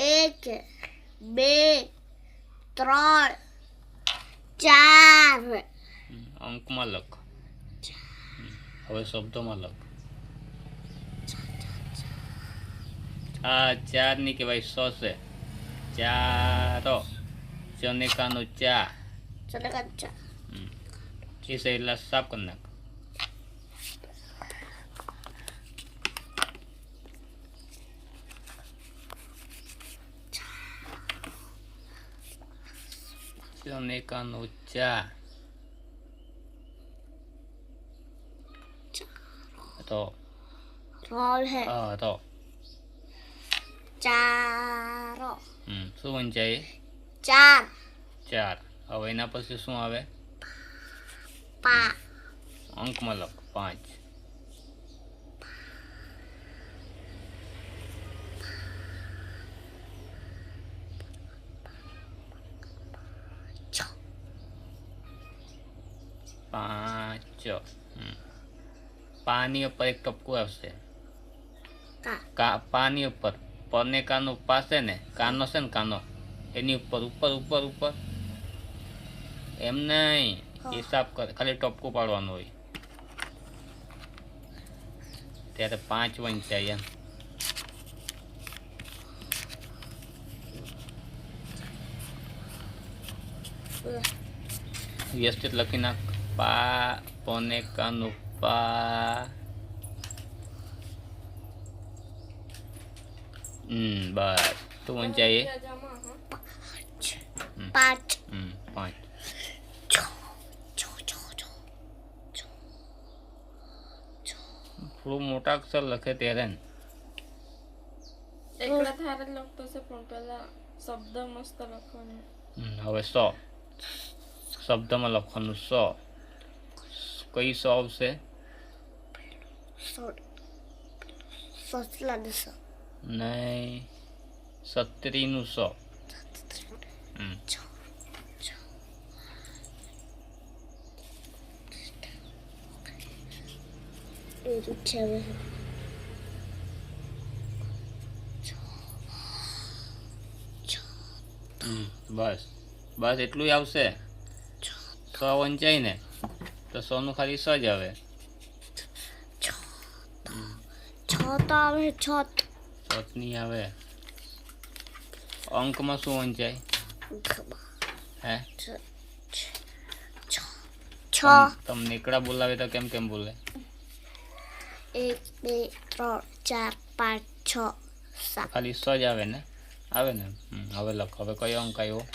એક બે ત્રણ ચાર. અંકમાં લખ. હવે શબ્દોમાં લખ. આ ચારની કહેવાય સો છે. ચારો. ચનેકાનો ચા. ચનેકા હમ. એ છે સાફ કરી નાખ. ચનેકાનો ચા તો રોલ હે હા તો ચારો હમ શું વંચાય ચાર ચાર હવે એના પછી શું આવે પા અંકમાં લખ પાંચ છ પાંચ પાની ઉપર એક ટપકું આવશે. કા. પાની ઉપર. પરને કાનો પાસે ને કાનો છે ને કાનો. એની ઉપર ઉપર ઉપર ઉપર. એમ નહીં હિસાબ કર ખાલી ટપકું પાડવાનું હોય. ત્યારે પાંચ વંચાય એમ વ્યવસ્થિત લખી નાખ. પા પોને કાનું પા હમ બસ તું? હમ, પાંચ હમ પાંચ થોડું મોટા અક્ષર લખે ત્યારે ને એકલા થારે લખતો છે પણ પેલા શબ્દ મસ્ત લખવાનો હવે સો શબ્દમાં લખવાનું સો કઈ સો આવશે નહીં સત્રીનું સો બસ બસ એટલું આવશે સો વંચાય ને તો સોનું ખાલી સજ જ આવે છ તો આવે છ સોત નહીં આવે. અંકમાં શું વંચાય? હે? છ. તમ- તમને એકડા બોલાવે તો કેમ કેમ બોલે? એક બે ત્રણ ચાર પાંચ છ સાત. ખાલી સો જ આવે ને? આવે ને? હવે લખ. હવે કયો અંક આવ્યો?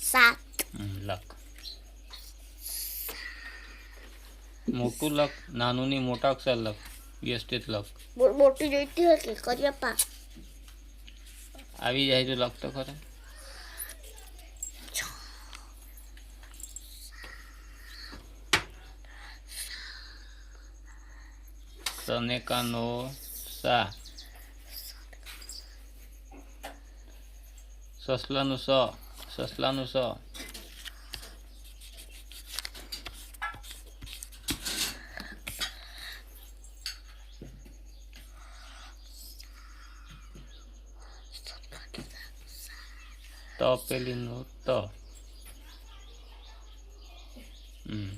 સાત. લખ. મોટું લખ નાનું ની મોટા અક્ષર લખ વ્યવસ્થિત લખ. મોટી જોઈતી હતી કરિયપ્પા આવી જાય તો લખ તો ખરે. સનેકાનો સા. સસલાનું સ. સસલાનું સ. તપેલીનું ત હમ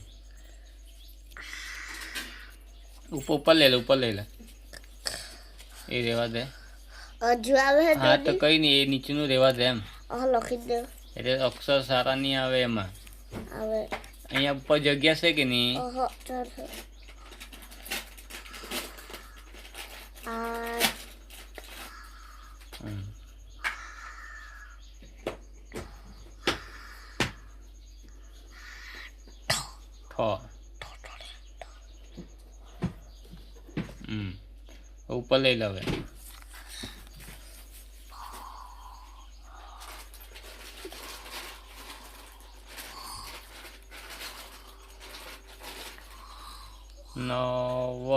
ઉપર ઉપર લઈ લે ઉપર લઈ લે એ રેવા દે હજુ આવે છે હા તો દીદી કઈ નહીં એ નીચેનું રેવા દે એમ હા લખી દે એટલે અક્ષર સારા નહીં આવે એમાં આવે અહીંયા ઉપર જગ્યા છે કે નહીં ઓહો ચાલશે આ હમ. ઠ હમ ઉપર લઈ લે હવે નવ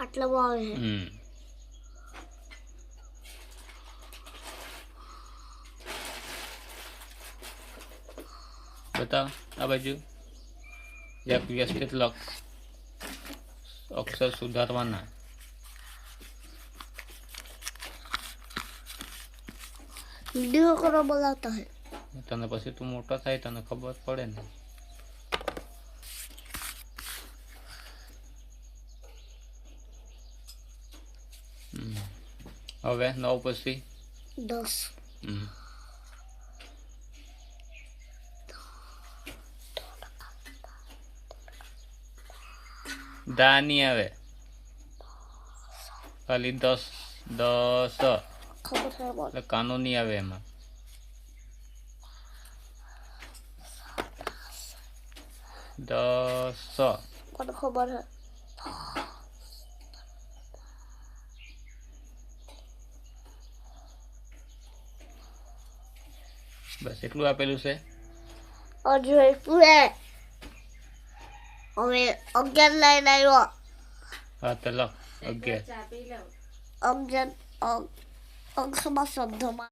આટલા બહુ આવે છે હમ બતાવ આ બાજુ એક વ્યવસ્થિત લક્ષ અક્ષર સુધારવાના. વીડિયો કરો બોલાવતા હે તને પછી તું મોટો થાય તને ખબર પડે ને. હવે નવ પછી? દસ. હમ. દા નહીં આવે ખાલી દસ દસ ખબર છે બોલ એટલે કાનો નહીં આવે એમાં દસ મને ખબર છે બસ એટલું આપેલું છે હજુ એટલું હે હવે અગિયાર લઈને આવ્યો. હા તો લખ અગિયાર અગિયાર અગ અક્ષમાં શબ્દમાં